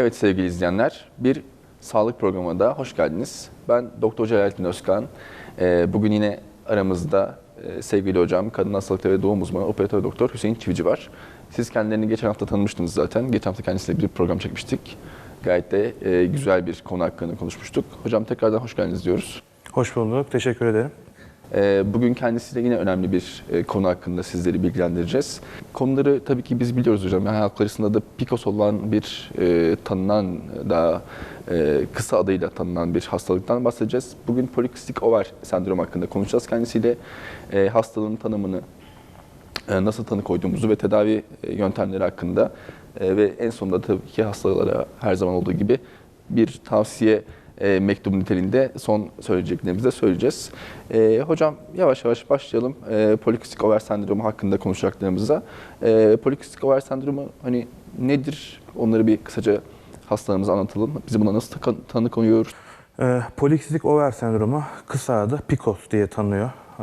Evet sevgili izleyenler, bir sağlık programına da hoş geldiniz. Ben Doktor Celalettin Özkan. Ee, Bugün yine aramızda e, sevgili hocam, kadın hastalıkları ve doğum uzmanı operatör doktor Hüseyin Çivici var. Siz kendilerini geçen hafta tanımıştınız zaten. Geçen hafta kendisiyle bir program çekmiştik. Gayet de e, güzel bir konu hakkında konuşmuştuk. Hocam tekrardan hoş geldiniz diyoruz. Hoş bulduk. Teşekkür ederim. Ee, Bugün kendisiyle yine önemli bir e, konu hakkında sizleri bilgilendireceğiz. Konuları tabii ki biz biliyoruz hocam. Yani halk arasında da PCOS olan bir e, tanınan, daha e, kısa adıyla tanınan bir hastalıktan bahsedeceğiz. Bugün polikistik over sendromu hakkında konuşacağız kendisiyle. E, hastalığın tanımını, e, nasıl tanı koyduğumuzu ve tedavi e, yöntemleri hakkında e, ve en sonunda tabii ki hastalara her zaman olduğu gibi bir tavsiye e, mektubu niteliğinde son söyleyeceklerimizi de söyleyeceğiz. E, hocam yavaş yavaş başlayalım e, polikistik over sendromu hakkında konuşacaklarımıza. E, polikistik over sendromu hani nedir? Onları bir kısaca hastalarımıza anlatalım. Biz buna nasıl tanı koyuyoruz? Ee, polikistik over sendromu kısa adı PCOS diye tanıyor ee,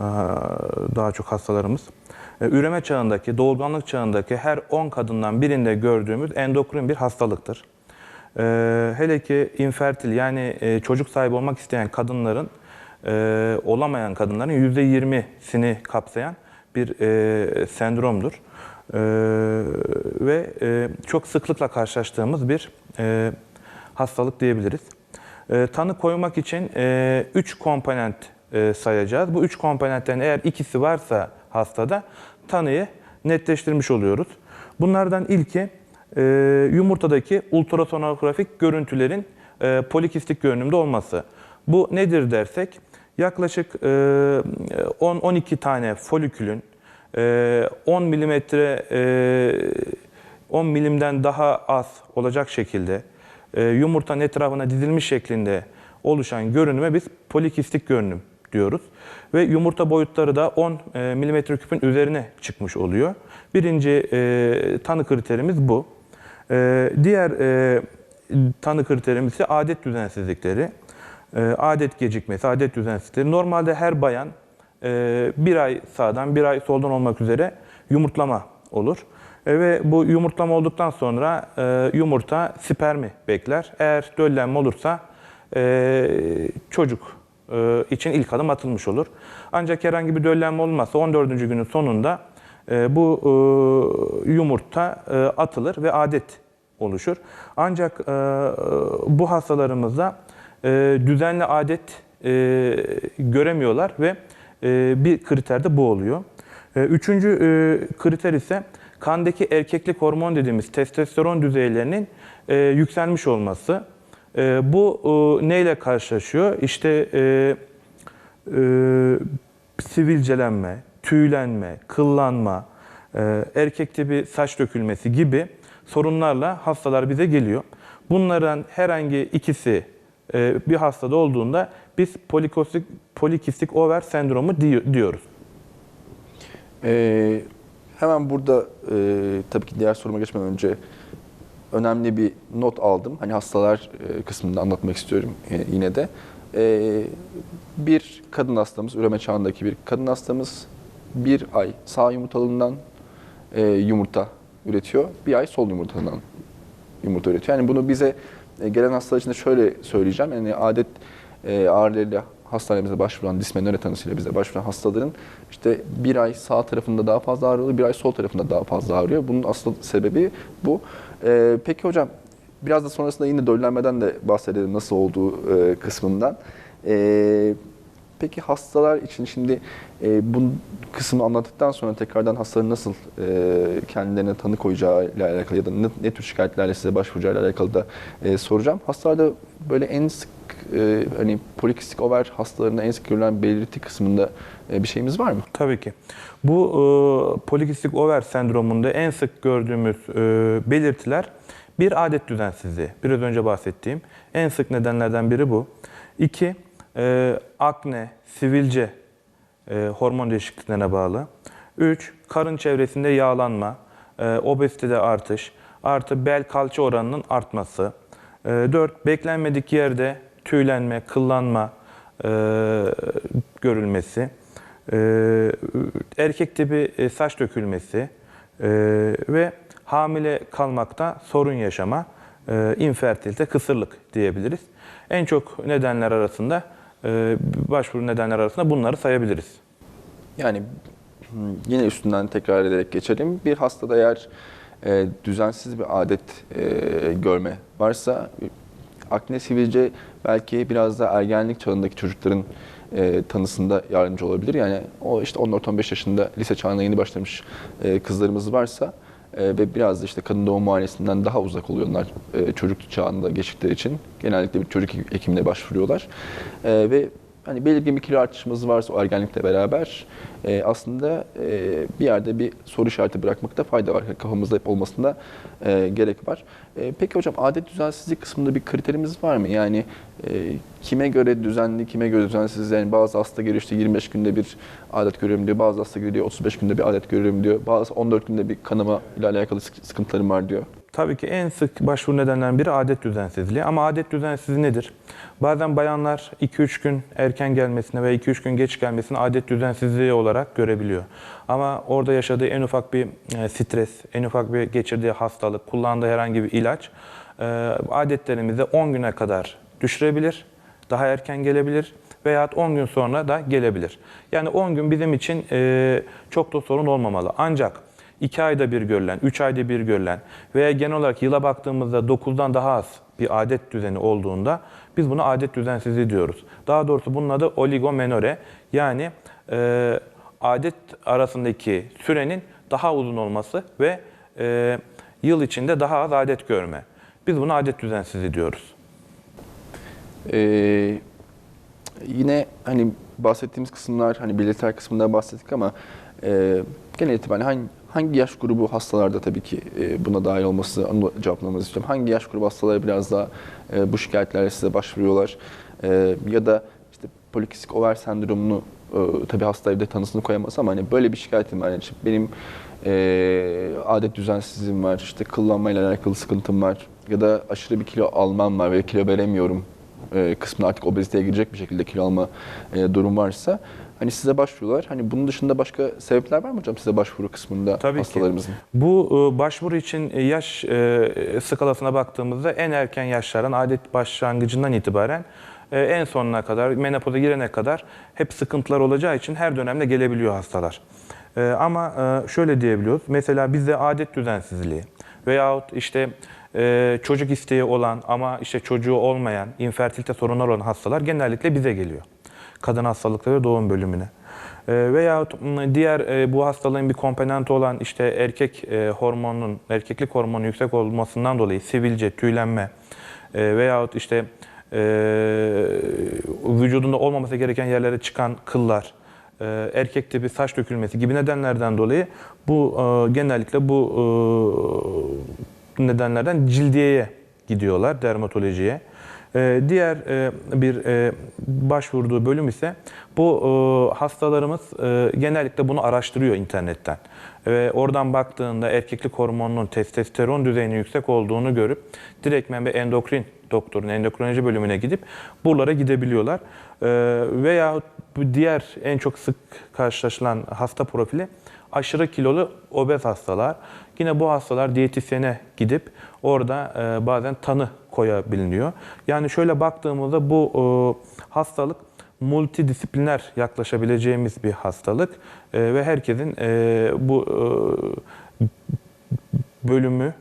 daha çok hastalarımız. Ee, üreme çağındaki, doğurganlık çağındaki her 10 kadından birinde gördüğümüz endokrin bir hastalıktır. Ee, hele ki infertil yani e, çocuk sahibi olmak isteyen kadınların e, olamayan kadınların %20'sini kapsayan bir e, sendromdur. Ee, ve çok sıklıkla karşılaştığımız bir hastalık diyebiliriz. E, tanı koymak için 3 komponent e, sayacağız. Bu 3 komponentten eğer ikisi varsa hastada tanıyı netleştirmiş oluyoruz. Bunlardan ilki yumurtadaki ultrasonografik görüntülerin e, polikistik görünümde olması. Bu nedir dersek yaklaşık e, 10-12 tane folikülün e, 10 milimetre e, 10 milimden daha az olacak şekilde e, yumurtanın etrafına dizilmiş şeklinde oluşan görünüme biz polikistik görünüm diyoruz. Ve yumurta boyutları da 10 e, milimetre küpün üzerine çıkmış oluyor. Birinci e, tanı kriterimiz bu. E, diğer e, tanı kriterimiz ise adet düzensizlikleri. E, adet gecikmesi, adet düzensizlikleri. Normalde her bayan e, bir ay sağdan bir ay soldan olmak üzere yumurtlama olur. E, ve bu yumurtlama olduktan sonra e, yumurta spermi bekler. Eğer döllenme olursa e, çocuk e, için ilk adım atılmış olur. Ancak herhangi bir döllenme olmazsa 14. günün sonunda bu e, yumurta e, atılır ve adet oluşur. Ancak e, bu hastalarımızda e, düzenli adet e, göremiyorlar ve e, bir kriter de bu oluyor. E, Üçüncü e, kriter ise kandaki erkeklik hormon dediğimiz testosteron düzeylerinin e, yükselmiş olması. E, bu e, neyle karşılaşıyor? İşte e, e, sivilcelenme, tüylenme, kıllanma, e, erkek tipi saç dökülmesi gibi sorunlarla hastalar bize geliyor. Bunların herhangi ikisi e, bir hastada olduğunda biz polikistik, polikistik over sendromu di- diyoruz. Ee, hemen burada e, tabii ki diğer soruma geçmeden önce önemli bir not aldım. Hani hastalar e, kısmında anlatmak istiyorum e, yine de. E, bir kadın hastamız, üreme çağındaki bir kadın hastamız bir ay sağ yumurtalığından e, yumurta üretiyor. Bir ay sol yumurtadan yumurta üretiyor. Yani bunu bize e, gelen hastalar için de şöyle söyleyeceğim. Yani adet e, ağrılarıyla hastanemize başvuran, dismenöre tanısıyla bize başvuran hastaların işte bir ay sağ tarafında daha fazla ağrıyor, bir ay sol tarafında daha fazla ağrıyor. Bunun asıl sebebi bu. E, peki hocam, biraz da sonrasında yine döllenmeden de bahsedelim nasıl olduğu e, kısmından. E, Peki hastalar için şimdi e, bu kısmı anlattıktan sonra tekrardan hastaların nasıl e, kendilerine tanı koyacağı ile alakalı ya da ne, ne tür şikayetlerle size başvuracağı ile alakalı da e, soracağım. Hastalarda böyle en sık e, hani polikistik over hastalarında en sık görülen belirti kısmında e, bir şeyimiz var mı? Tabii ki. Bu e, polikistik over sendromunda en sık gördüğümüz e, belirtiler bir adet düzensizliği. Biraz önce bahsettiğim en sık nedenlerden biri bu. İki, e, akne, sivilce e, hormon değişikliklerine bağlı. Üç, karın çevresinde yağlanma, e, obezitede artış, artı bel kalça oranının artması. E, dört, beklenmedik yerde tüylenme, kıllanma e, görülmesi. Ee, erkek tipi e, saç dökülmesi e, ve hamile kalmakta sorun yaşama e, infertilite, kısırlık diyebiliriz. En çok nedenler arasında, e, başvuru nedenler arasında bunları sayabiliriz. Yani hmm, yine üstünden tekrar ederek geçelim. Bir hastada eğer e, düzensiz bir adet e, görme varsa akne sivilce belki biraz da ergenlik çağındaki çocukların e, tanısında yardımcı olabilir. Yani o işte 14-15 yaşında lise çağına yeni başlamış e, kızlarımız varsa ve biraz da işte kadın doğum muayenesinden daha uzak oluyorlar e, çocuk çağında geçtikleri için. Genellikle bir çocuk hekimine başvuruyorlar. E, ve hani belirgin bir kilo artışımız varsa o ergenlikle beraber e, aslında e, bir yerde bir soru işareti bırakmakta fayda var. Kafamızda hep olmasında e, gerek var. E, peki hocam adet düzensizlik kısmında bir kriterimiz var mı? Yani e, kime göre düzenli, kime göre düzensiz? Yani bazı hasta geliyor işte 25 günde bir adet görüyorum diyor. Bazı hasta geliyor 35 günde bir adet görüyorum diyor. Bazı 14 günde bir kanama ile alakalı sık- sıkıntılarım var diyor. Tabii ki en sık başvuru nedenlerinden biri adet düzensizliği. Ama adet düzensizliği nedir? Bazen bayanlar 2-3 gün erken gelmesine veya 2-3 gün geç gelmesine adet düzensizliği olarak görebiliyor. Ama orada yaşadığı en ufak bir e, stres, en ufak bir geçirdiği hastalık, kullandığı herhangi bir ilaç e, adetlerimizi 10 güne kadar düşürebilir, daha erken gelebilir veya 10 gün sonra da gelebilir. Yani 10 gün bizim için e, çok da sorun olmamalı. Ancak 2 ayda bir görülen, 3 ayda bir görülen veya genel olarak yıla baktığımızda 9'dan daha az bir adet düzeni olduğunda biz buna adet düzensizliği diyoruz. Daha doğrusu bunun adı oligomenore yani e, adet arasındaki sürenin daha uzun olması ve e, yıl içinde daha az adet görme. Biz buna adet düzensizliği diyoruz. Ee, yine hani bahsettiğimiz kısımlar hani belirtiler kısmında bahsettik ama e, genel itibariyle hangi, hangi yaş grubu hastalarda tabii ki e, buna dahil olması onu cevaplamanızı istiyorum. Hangi yaş grubu hastaları biraz daha e, bu şikayetlerle size başvuruyorlar E, ya da işte polikistik over sendromunu tabii hasta evde tanısını koyamaz ama hani böyle bir şikayetim var. Yani benim adet düzensizliğim var, işte kıllanmayla alakalı sıkıntım var ya da aşırı bir kilo almam var ve kilo veremiyorum e, kısmına artık obeziteye girecek bir şekilde kilo alma durum varsa hani size başvuruyorlar. Hani bunun dışında başka sebepler var mı hocam size başvuru kısmında Tabii ki. hastalarımızın? Bu e, başvuru için e, yaş e, skalasına baktığımızda en erken yaşların adet başlangıcından itibaren en sonuna kadar, menopoza girene kadar hep sıkıntılar olacağı için her dönemde gelebiliyor hastalar. Ama şöyle diyebiliyoruz. Mesela bizde adet düzensizliği veyahut işte çocuk isteği olan ama işte çocuğu olmayan, infertilite sorunları olan hastalar genellikle bize geliyor. Kadın hastalıkları doğum bölümüne. E, Veyahut m, diğer e, bu hastalığın bir komponenti olan işte erkek e, hormonunun, erkeklik hormonu yüksek olmasından dolayı sivilce, tüylenme e, veyahut işte vücudunda olmaması gereken yerlere çıkan kıllar, erkek tipi saç dökülmesi gibi nedenlerden dolayı bu genellikle bu nedenlerden cildiyeye gidiyorlar, dermatolojiye. E, diğer e, bir e, başvurduğu bölüm ise bu e, hastalarımız genellikle bunu araştırıyor internetten. Ve oradan baktığında erkeklik hormonunun testosteron düzeyinin yüksek olduğunu görüp direktmen bir endokrin doktorun endokrinoloji bölümüne gidip buralara gidebiliyorlar. E, veya diğer en çok sık karşılaşılan hasta profili aşırı kilolu obez hastalar. Yine bu hastalar diyetisyene gidip orada bazen tanı koyabiliyor. Yani şöyle baktığımızda bu e, hastalık multidisipliner yaklaşabileceğimiz bir hastalık E, ve herkesin e, bu bölümü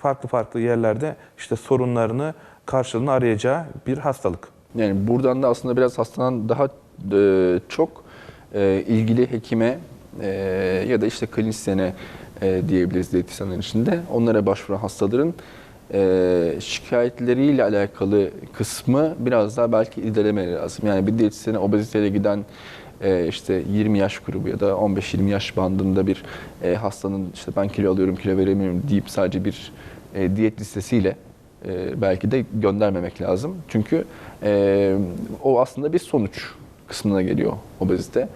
farklı farklı yerlerde işte sorunlarını karşılığını arayacağı bir hastalık. Yani buradan da aslında biraz hastadan daha çok ilgili hekime ya da işte klinisyene diyebiliriz diyetisyenlerin içinde. Onlara başvuran hastaların e, şikayetleriyle alakalı kısmı biraz daha belki irdelemeleri lazım. Yani bir diyetisyene obeziteyle giden e, işte 20 yaş grubu ya da 15-20 yaş bandında bir e, hastanın işte ben kilo alıyorum, kilo veremiyorum deyip sadece bir e, diyet listesiyle e, belki de göndermemek lazım. Çünkü e, o aslında bir sonuç kısmına geliyor obezite.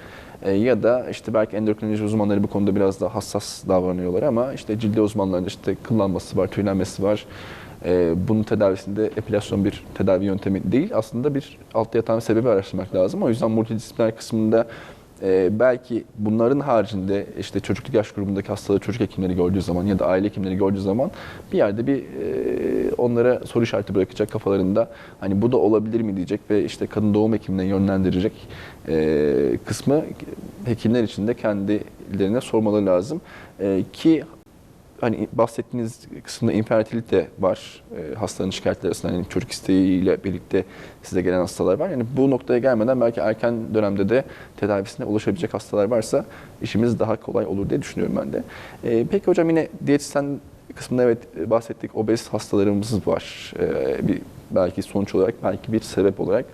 E, ya da işte belki endokrinoloji uzmanları bu konuda biraz daha hassas davranıyorlar ama işte cildi uzmanlarında işte kıllanması var, tüylenmesi var. E, bunun tedavisinde epilasyon bir tedavi yöntemi değil. Aslında bir altta yatan sebebi araştırmak lazım. O yüzden multidisipliner kısmında Ee, belki bunların haricinde işte çocukluk yaş grubundaki hastaları çocuk hekimleri gördüğü zaman ya da aile hekimleri gördüğü zaman bir yerde bir e, onlara soru işareti bırakacak kafalarında hani bu da olabilir mi diyecek ve işte kadın doğum hekimine yönlendirecek e, kısmı hekimler için de kendilerine sormaları lazım. E, ki hani bahsettiğiniz kısımda infertilite var. E, hastanın şikayetleri arasında hani çocuk isteğiyle birlikte size gelen hastalar var. Yani bu noktaya gelmeden belki erken dönemde de tedavisine ulaşabilecek hastalar varsa işimiz daha kolay olur diye düşünüyorum ben de. E, peki hocam yine diyetisyen kısmında evet e, bahsettik obez hastalarımız var. E, bir belki sonuç olarak belki bir sebep olarak.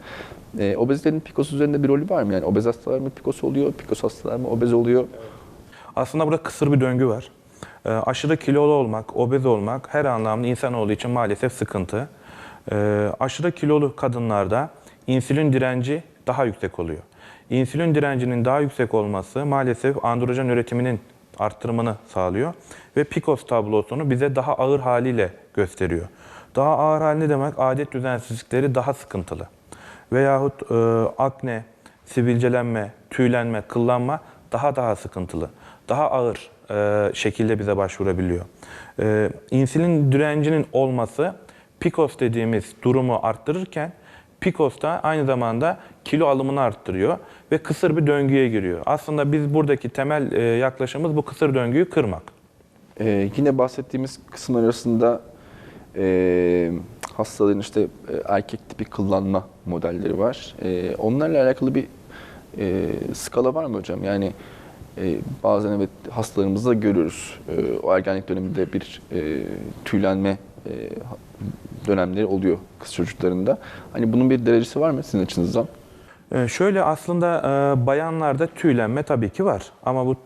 E, obezitenin PCOS üzerinde bir rolü var mı? Yani obez hastalar mı PCOS oluyor, PCOS hastalar mı obez oluyor? Aslında burada kısır bir döngü var. Ee, aşırı kilolu olmak, obez olmak her anlamda insanoğlu için maalesef sıkıntı. Ee, aşırı kilolu kadınlarda insülin direnci daha yüksek oluyor. İnsülin direncinin daha yüksek olması maalesef androjen üretiminin arttırımını sağlıyor ve PCOS tablosunu bize daha ağır haliyle gösteriyor. Daha ağır hali ne demek? Adet düzensizlikleri daha sıkıntılı. Veyahut e, akne, sivilcelenme, tüylenme, kıllanma daha daha sıkıntılı. Daha ağır e, şekilde bize başvurabiliyor. E, insülin direncinin olması PCOS dediğimiz durumu arttırırken PCOS da aynı zamanda kilo alımını arttırıyor ve kısır bir döngüye giriyor. Aslında biz buradaki temel e, yaklaşımımız bu kısır döngüyü kırmak. Ee, yine bahsettiğimiz kısımlar arasında e, hastaların işte e, erkek tipi kıllanma modelleri var. E, onlarla alakalı bir e, skala var mı hocam? Yani e, bazen evet hastalarımızda görüyoruz. E, o ergenlik döneminde bir e, tüylenme dönemleri oluyor kız çocuklarında. Hani bunun bir derecesi var mı sizin açınızdan? Şöyle aslında bayanlarda tüylenme tabii ki var ama bu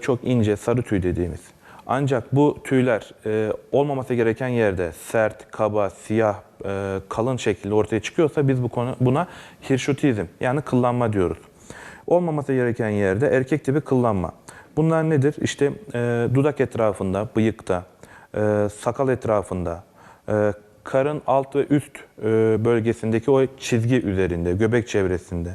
çok ince sarı tüy dediğimiz. Ancak bu tüyler olmaması gereken yerde sert, kaba, siyah, kalın şekilde ortaya çıkıyorsa biz bu konu buna hirşutizm yani kıllanma diyoruz. Olmaması gereken yerde erkek tipi kıllanma. Bunlar nedir? İşte e, dudak etrafında, bıyıkta, e, sakal etrafında, e, karın alt ve üst e, bölgesindeki o çizgi üzerinde, göbek çevresinde,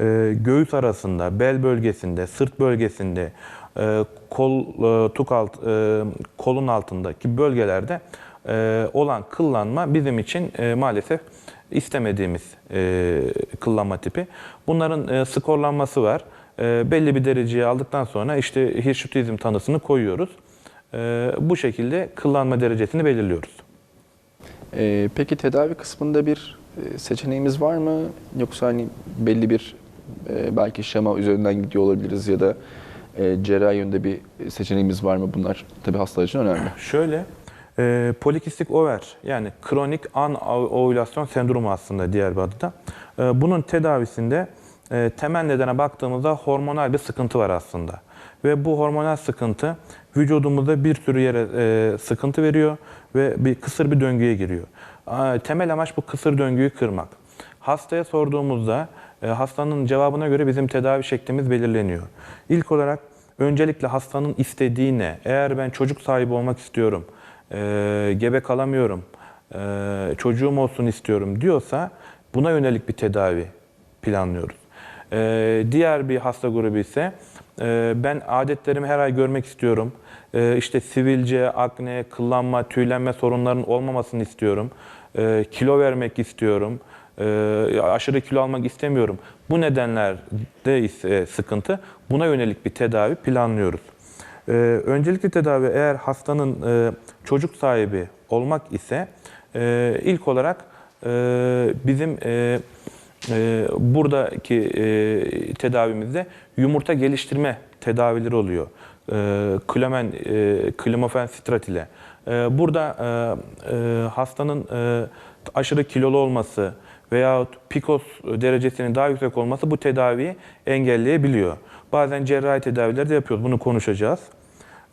e, göğüs arasında, bel bölgesinde, sırt bölgesinde, e, kol, e, tuk alt, e, kolun altındaki bölgelerde e, olan kıllanma bizim için e, maalesef istemediğimiz e, kıllanma tipi. Bunların e, skorlanması var. E, belli bir dereceye aldıktan sonra işte hirşutizm tanısını koyuyoruz. E, bu şekilde kıllanma derecesini belirliyoruz. E, peki tedavi kısmında bir e, seçeneğimiz var mı? Yoksa hani belli bir e, belki şema üzerinden gidiyor olabiliriz ya da e, cerrahi yönde bir seçeneğimiz var mı? Bunlar tabii hastalar için önemli. Şöyle, e, polikistik over yani kronik anovülasyon sendromu aslında diğer bir adı da. E, bunun tedavisinde e, temel nedene baktığımızda hormonal bir sıkıntı var aslında. Ve bu hormonal sıkıntı vücudumuzda bir sürü yere e, sıkıntı veriyor ve bir kısır bir döngüye giriyor. A, temel amaç bu kısır döngüyü kırmak. Hastaya sorduğumuzda e, hastanın cevabına göre bizim tedavi şeklimiz belirleniyor. İlk olarak öncelikle hastanın istediği ne? Eğer ben çocuk sahibi olmak istiyorum, e, gebe kalamıyorum, e, çocuğum olsun istiyorum diyorsa buna yönelik bir tedavi planlıyoruz. E, diğer bir hasta grubu ise e, ben adetlerimi her ay görmek istiyorum. E, işte sivilce, akne, kıllanma, tüylenme sorunlarının olmamasını istiyorum. E, kilo vermek istiyorum. E, aşırı kilo almak istemiyorum. Bu nedenlerde ise sıkıntı. Buna yönelik bir tedavi planlıyoruz. Ee, öncelikli tedavi eğer hastanın e, çocuk sahibi olmak ise e, ilk olarak e, bizim e, e, buradaki e, tedavimizde yumurta geliştirme tedavileri oluyor. E, Klemen, e, Klimofen Strat ile. E, burada e, e, hastanın e, aşırı kilolu olması veyahut PCOS derecesinin daha yüksek olması bu tedaviyi engelleyebiliyor. Bazen cerrahi tedaviler de yapıyoruz. Bunu konuşacağız.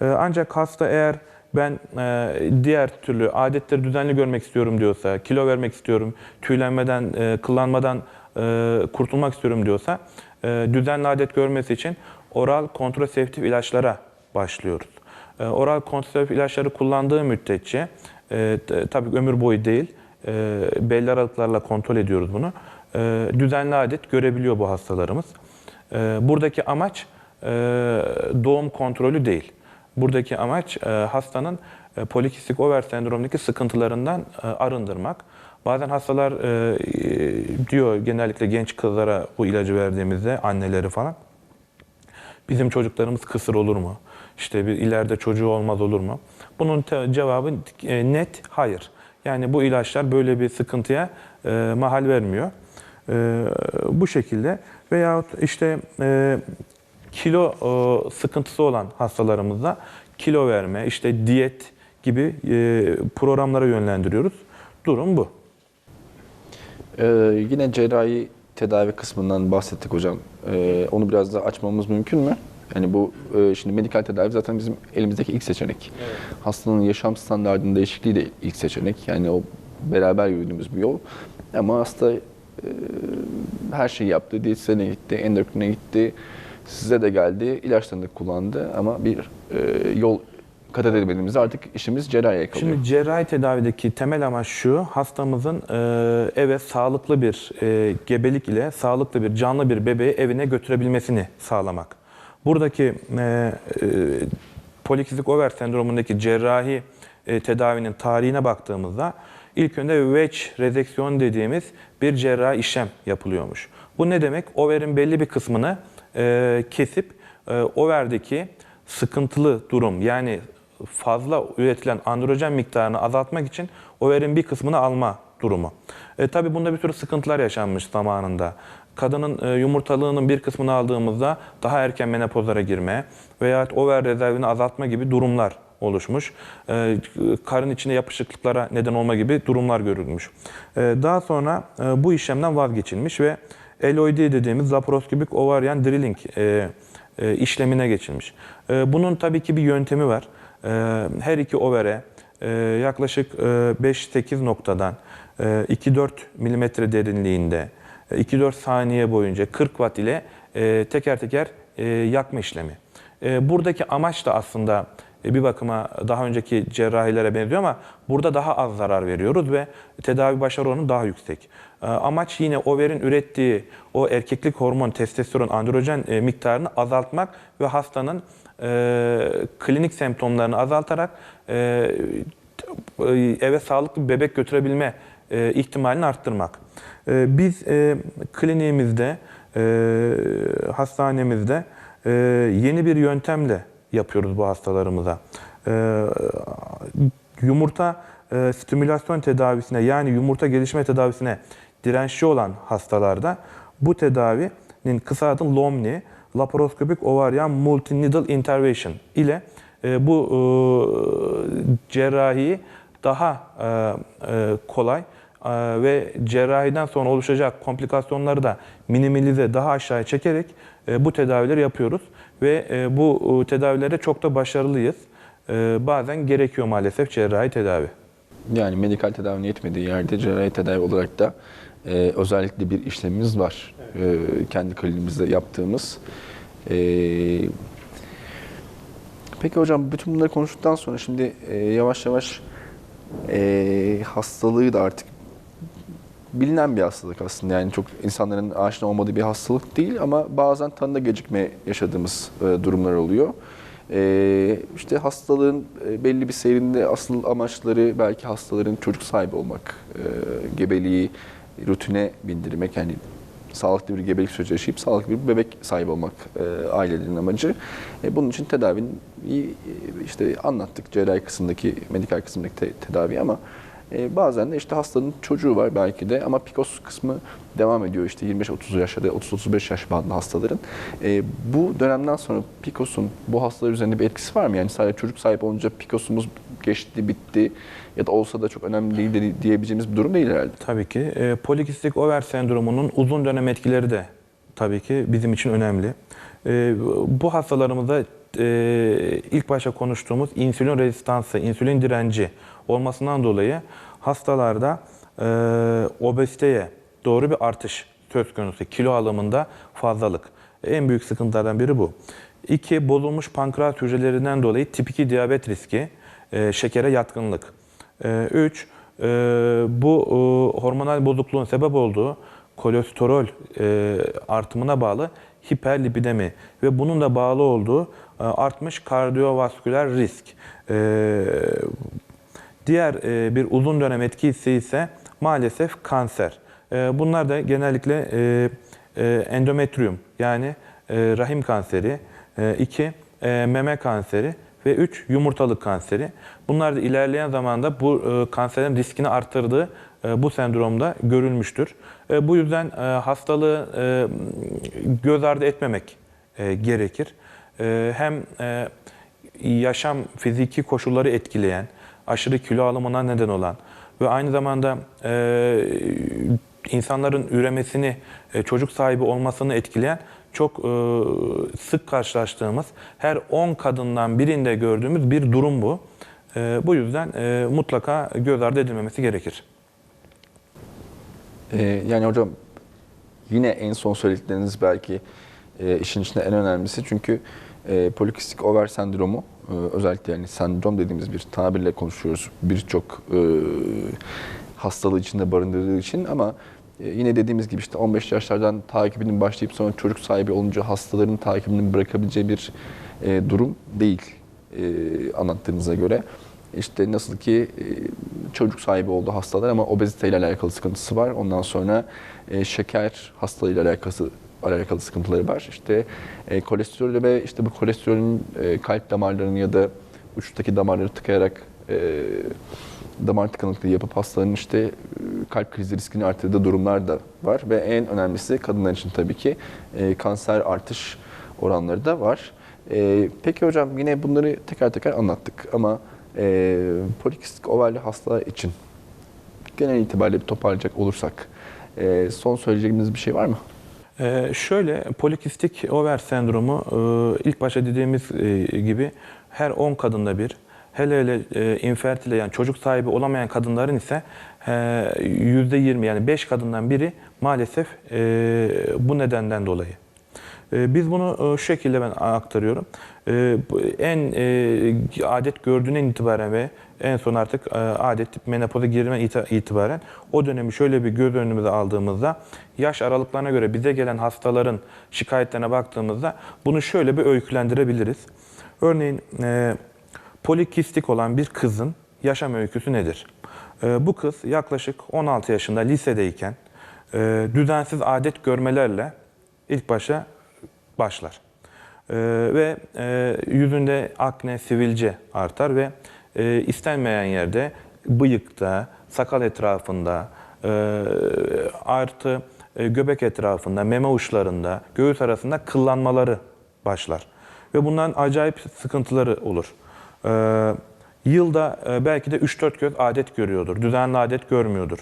Ee, Ancak hasta eğer ben e, diğer türlü adetleri düzenli görmek istiyorum diyorsa, kilo vermek istiyorum, tüylenmeden, e, kıllanmadan e, kurtulmak istiyorum diyorsa, e, düzenli adet görmesi için oral kontraseptif ilaçlara başlıyoruz. E, Oral kontraseptif ilaçları kullandığı müddetçe, e, tabii ömür boyu değil, belli aralıklarla kontrol ediyoruz bunu. Düzenli adet görebiliyor bu hastalarımız. Buradaki amaç doğum kontrolü değil. Buradaki amaç e, hastanın e, polikistik over sendromundaki sıkıntılarından e, arındırmak. Bazen hastalar diyor genellikle genç kızlara bu ilacı verdiğimizde anneleri falan bizim çocuklarımız kısır olur mu? İşte bir ileride çocuğu olmaz olur mu? Bunun cevabı net hayır. Yani bu ilaçlar böyle bir sıkıntıya e, mahal vermiyor. E, bu şekilde veyahut işte e, kilo e, sıkıntısı olan hastalarımızda kilo verme, işte diyet gibi e, programlara yönlendiriyoruz. Durum bu. Ee, yine cerrahi tedavi kısmından bahsettik hocam. Ee, onu biraz daha açmamız mümkün mü? Yani bu e, şimdi medikal tedavi zaten bizim elimizdeki ilk seçenek. Hastanın yaşam standartının değişikliği de ilk seçenek. Yani o beraber yürüdüğümüz bir yol. Ama hasta e, her şeyi yaptı. Diyetisyene gitti, endokrine gitti. Size de geldi, ilaçlarını da kullandı ama bir e, yol kat edemediğimizde artık işimiz cerrahiye kalıyor. Şimdi cerrahi tedavideki temel amaç şu, hastamızın e, eve sağlıklı bir e, gebelik ile sağlıklı bir canlı bir bebeği evine götürebilmesini sağlamak. Buradaki e, e, polikistik over sendromundaki cerrahi e, tedavinin tarihine baktığımızda ilk önce wedge rezeksiyon dediğimiz bir cerrahi işlem yapılıyormuş. Bu ne demek? Overin belli bir kısmını e, kesip e, overdeki sıkıntılı durum yani fazla üretilen androjen miktarını azaltmak için overin bir kısmını alma durumu. E, tabii bunda bir sürü sıkıntılar yaşanmış zamanında. Kadının e, yumurtalığının bir kısmını aldığımızda daha erken menopozlara girme veya over rezervini azaltma gibi durumlar oluşmuş. E, karın içine yapışıklıklara neden olma gibi durumlar görülmüş. E, daha sonra e, bu işlemden vazgeçilmiş ve LOD dediğimiz laparoskopik ovaryen drilling e, e, işlemine geçilmiş. E, bunun tabii ki bir yöntemi var. E, her iki overe e, yaklaşık e, 5-8 noktadan e, 2-4 milimetre derinliğinde e, 2-4 saniye boyunca 40 watt ile e, teker teker e, yakma işlemi. E, buradaki amaç da aslında e, bir bakıma daha önceki cerrahilere benziyor ama burada daha az zarar veriyoruz ve tedavi başarı oranı daha yüksek. E, Amaç yine overin ürettiği o erkeklik hormon, testosteron, androjen e, miktarını azaltmak ve hastanın e, klinik semptomlarını azaltarak e, eve sağlıklı bir bebek götürebilme ihtimalini arttırmak. Biz kliniğimizde, hastanemizde yeni bir yöntemle yapıyoruz bu hastalarımıza. Yumurta stimülasyon tedavisine yani yumurta gelişme tedavisine dirençli olan hastalarda bu tedavinin kısa adı LOMNI, laparoskopik ovaryan multineedle intervention ile e, bu e, cerrahiyi daha e, e, kolay e, ve cerrahiden sonra oluşacak komplikasyonları da minimalize daha aşağıya çekerek e, bu tedavileri yapıyoruz ve e, bu e, tedavilere çok da başarılıyız. E, bazen gerekiyor maalesef cerrahi tedavi. Yani medikal tedavinin yetmediği yerde cerrahi tedavi olarak da e, özellikle bir işlemimiz var. E, kendi kliniğimizde yaptığımız. E, peki hocam bütün bunları konuştuktan sonra şimdi e, yavaş yavaş e, hastalığı da artık bilinen bir hastalık aslında. Yani çok insanların aşina olmadığı bir hastalık değil ama bazen tanıda gecikme yaşadığımız e, durumlar oluyor. E, işte hastalığın e, belli bir seyrinde asıl amaçları belki hastaların çocuk sahibi olmak, e, gebeliği rutine bindirmek yani sağlıklı bir gebelik süreci yaşayıp sağlıklı bir bebek sahibi olmak e, ailelerin amacı. E, bunun için tedavinin e, işte anlattık cerrahi kısımdaki, medikal kısımdaki te- tedavi ama e, bazen de işte hastanın çocuğu var belki de ama PCOS kısmı devam ediyor işte 25-30 yaşta 30-35 yaş bandında hastaların. E, bu dönemden sonra PCOS'un bu hastalar üzerinde bir etkisi var mı? Yani sadece çocuk sahip olunca PCOS'umuz geçti, bitti ya da olsa da çok önemli değil de diyebileceğimiz bir durum değil herhalde. Tabii ki. E, polikistik over sendromunun uzun dönem etkileri de tabii ki bizim için önemli. E, bu hastalarımızda e, ilk başta konuştuğumuz insülin rezistansı, insülin direnci olmasından dolayı hastalarda e, obeziteye doğru bir artış söz konusu. Kilo alımında fazlalık. En büyük sıkıntılardan biri bu. İki, bozulmuş pankreas hücrelerinden dolayı tip 2 diyabet riski, e, şekere yatkınlık. E, üç, e, bu e, hormonal bozukluğun sebep olduğu kolesterol e, artımına bağlı hiperlipidemi ve bunun da bağlı olduğu artmış kardiyovasküler risk. E, Diğer e, bir uzun dönem etkisi ise maalesef kanser. E, bunlar da genellikle e, e, endometrium yani e, rahim kanseri, e, iki e, meme kanseri ve üç yumurtalık kanseri. Bunlar da ilerleyen zamanda bu e, kanserin riskini arttırdığı e, bu sendromda görülmüştür. E, bu yüzden e, hastalığı e, göz ardı etmemek e, gerekir. E, hem e, yaşam fiziki koşulları etkileyen, aşırı kilo alımına neden olan ve aynı zamanda e, insanların üremesini, e, çocuk sahibi olmasını etkileyen çok sık karşılaştığımız, her 10 kadından birinde gördüğümüz bir durum bu. Bu yüzden mutlaka göz ardı edilmemesi gerekir. Ee, yani hocam yine en son söyledikleriniz belki işin içinde en önemlisi çünkü e, polikistik over sendromu e, özellikle yani sendrom dediğimiz bir tabirle konuşuyoruz birçok e, hastalığı içinde barındırdığı için ama e, yine dediğimiz gibi işte 15 yaşlardan takibinin başlayıp sonra çocuk sahibi olunca hastaların takibini bırakabileceği bir e, durum değil e, anlattığınıza göre. İşte nasıl ki e, çocuk sahibi oldu hastalar ama obeziteyle alakalı sıkıntısı var. Ondan sonra e, şeker hastalığıyla alakası alakalı sıkıntıları var. İşte e, kolesterol ve işte bu kolesterolün e, kalp damarlarını ya da uçtaki damarları tıkayarak e, damar tıkanıklığı yapıp hastaların işte e, kalp krizi riskini arttırdığı durumlar da var ve en önemlisi kadınlar için tabii ki e, kanser artış oranları da var. E, peki hocam yine bunları teker teker anlattık ama e, polikistik ovalli hastalar için genel itibariyle bir toparlayacak olursak e, son söyleyeceğimiz bir şey var mı? Ee, şöyle polikistik over sendromu e, ilk başta dediğimiz e, gibi her 10 kadında bir hele hele e, infertile yani çocuk sahibi olamayan kadınların ise e, %20 yani 5 kadından biri maalesef e, bu nedenden dolayı. E, Biz bunu e, şu şekilde ben aktarıyorum. E, bu En e, adet gördüğünden itibaren ve en son artık e, adet menopoza girme ita- itibaren o dönemi şöyle bir göz önümüze aldığımızda yaş aralıklarına göre bize gelen hastaların şikayetlerine baktığımızda bunu şöyle bir öykülendirebiliriz. Örneğin polikistik olan bir kızın yaşam öyküsü nedir? Bu kız yaklaşık 16 yaşında lisedeyken düzensiz adet görmelerle ilk başa başlar. Ee, ve e, yüzünde akne, sivilce artar ve e, istenmeyen yerde bıyıkta, sakal etrafında, e, artı e, göbek etrafında, meme uçlarında, göğüs arasında kıllanmaları başlar. Ve bundan acayip sıkıntıları olur. Ee, yılda e, belki de 3-4 kez adet görüyordur, düzenli adet görmüyordur.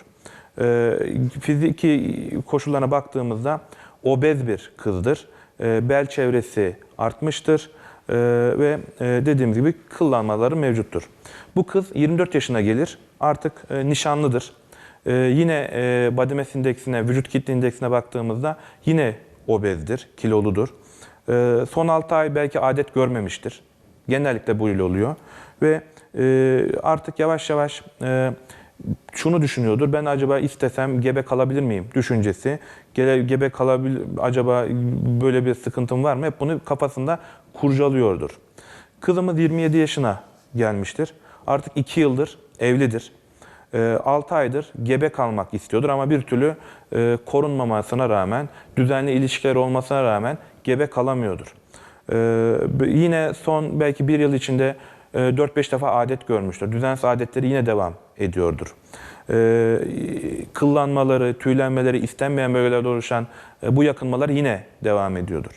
Ee, fiziki koşullarına baktığımızda obez bir kızdır. Ee, bel çevresi artmıştır Ee, ve e, dediğimiz gibi kıllanmaları mevcuttur. Bu kız 24 yaşına gelir, artık e, nişanlıdır. Yine e, body mass indeksine, vücut kitle indeksine baktığımızda yine obezdir, kiloludur. Son 6 ay belki adet görmemiştir. Genellikle bu ile oluyor. Ve e, artık yavaş yavaş e, şunu düşünüyordur. Ben acaba istesem gebe kalabilir miyim düşüncesi. Gele, gebe kalabilir acaba böyle bir sıkıntım var mı? Hep bunu kafasında kurcalıyordur. Kızımız 27 yaşına gelmiştir. Artık 2 yıldır evlidir. 6 aydır gebe kalmak istiyordur ama bir türlü e, korunmamasına rağmen, düzenli ilişkiler olmasına rağmen gebe kalamıyordur. Ee, yine son belki bir yıl içinde 4-5 defa adet görmüştür. Düzensiz adetleri yine devam ediyordur. Ee, kıllanmaları, tüylenmeleri, istenmeyen bölgelerde oluşan e, bu yakınmalar yine devam ediyordur.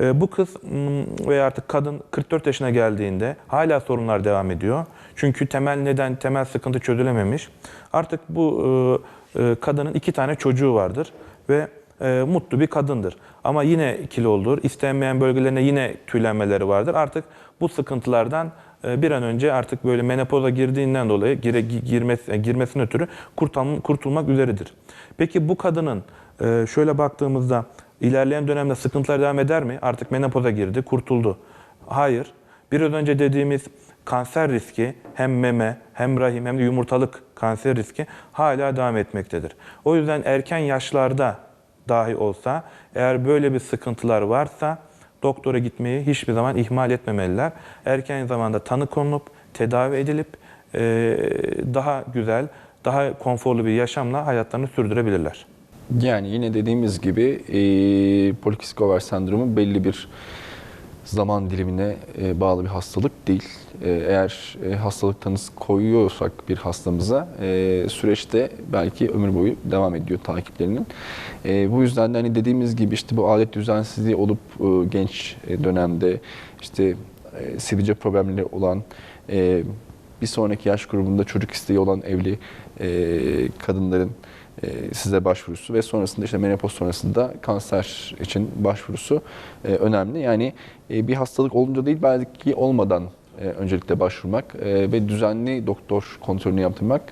Ee, bu kız m, veya artık kadın 44 yaşına geldiğinde hala sorunlar devam ediyor. Çünkü temel neden, temel sıkıntı çözülememiş. Artık bu e, e, kadının iki tane çocuğu vardır ve mutlu bir kadındır. Ama yine kiloludur. İstenmeyen bölgelerine yine tüylenmeleri vardır. Artık bu sıkıntılardan bir an önce artık böyle menopoza girdiğinden dolayı gire, girmesi, e, girmesine ötürü kurtul, kurtulmak üzeredir. Peki bu kadının e, şöyle baktığımızda ilerleyen dönemde sıkıntılar devam eder mi? Artık menopoza girdi, kurtuldu. Hayır. Biraz önce dediğimiz kanser riski hem meme hem rahim hem de yumurtalık kanser riski hala devam etmektedir. O yüzden erken yaşlarda dahi olsa eğer böyle bir sıkıntılar varsa doktora gitmeyi hiçbir zaman ihmal etmemeliler. Erken zamanda tanı konulup tedavi edilip e, daha güzel, daha konforlu bir yaşamla hayatlarını sürdürebilirler. Yani yine dediğimiz gibi e, polikistik over sendromu belli bir zaman dilimine e, bağlı bir hastalık değil. E, eğer e, hastalık tanısı koyuyorsak bir hastamıza e, süreçte belki ömür boyu devam ediyor takiplerinin. Bu yüzden de hani dediğimiz gibi işte bu adet düzensizliği olup genç dönemde işte sivilce problemleri olan bir sonraki yaş grubunda çocuk isteği olan evli e, kadınların size başvurusu ve sonrasında işte menopoz sonrasında kanser için başvurusu e, önemli. Yani e, bir hastalık olunca değil belki olmadan e, öncelikle başvurmak e, ve düzenli doktor kontrolünü yaptırmak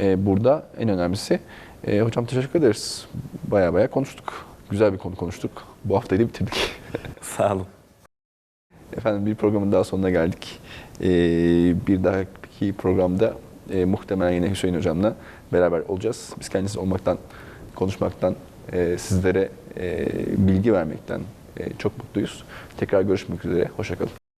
e, burada en önemlisi. E, hocam teşekkür ederiz. Baya baya konuştuk. Güzel bir konu konuştuk. Bu haftayı da bitirdik. Sağ olun. Efendim bir programın daha sonuna geldik. Bir dahaki programda e, muhtemelen yine Hüseyin Hocam'la beraber olacağız. Biz kendisi olmaktan, konuşmaktan, e, sizlere e, bilgi vermekten e, çok mutluyuz. Tekrar görüşmek üzere. Hoşçakalın.